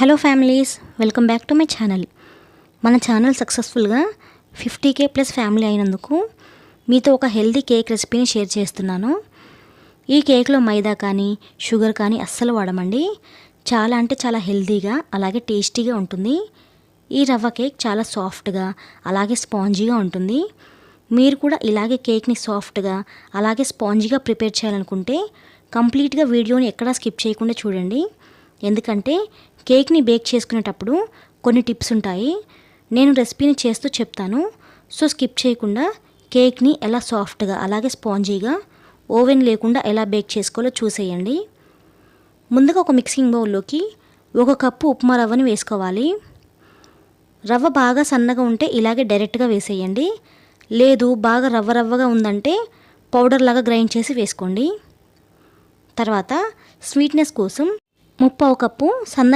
Hello families welcome back to my channel మన channel సక్సెస్ఫుల్గా fifty K plus family అయినందుకు మీతో ఒక హెల్తీ కేక్ రెసిపీని షేర్ చేస్తున్నాను. ఈ కేక్లో మైదా కానీ షుగర్ కానీ అస్సలు వాడమండి. చాలా అంటే చాలా హెల్దీగా అలాగే టేస్టీగా ఉంటుంది. ఈ రవ్వ కేక్ చాలా సాఫ్ట్గా అలాగే స్పాంజీగా ఉంటుంది. మీరు కూడా ఇలాగే కేక్ని సాఫ్ట్గా అలాగే స్పాంజీగా ప్రిపేర్ చేయాలనుకుంటే కంప్లీట్గా వీడియోని ఎక్కడా స్కిప్ చేయకుండా చూడండి. ఎందుకంటే కేక్ని బేక్ చేసుకునేటప్పుడు కొన్ని టిప్స్ ఉంటాయి. నేను రెసిపీని చేస్తూ చెప్తాను. సో స్కిప్ చేయకుండా కేక్ని ఎలా సాఫ్ట్గా అలాగే స్పాంజీగా ఓవెన్ లేకుండా ఎలా బేక్ చేసుకోవాలో చూసేయండి. ముందుగా ఒక మిక్సింగ్ బౌల్లోకి ఒక కప్పు ఉప్మా రవ్వని వేసుకోవాలి. రవ్వ బాగా సన్నగా ఉంటే ఇలాగే డైరెక్ట్గా వేసేయండి. లేదు బాగా రవ్వ రవ్వగా ఉందంటే పౌడర్ లాగా గ్రైండ్ చేసి వేసుకోండి. తర్వాత స్వీట్నెస్ కోసం ముప్పావు కప్పు సన్న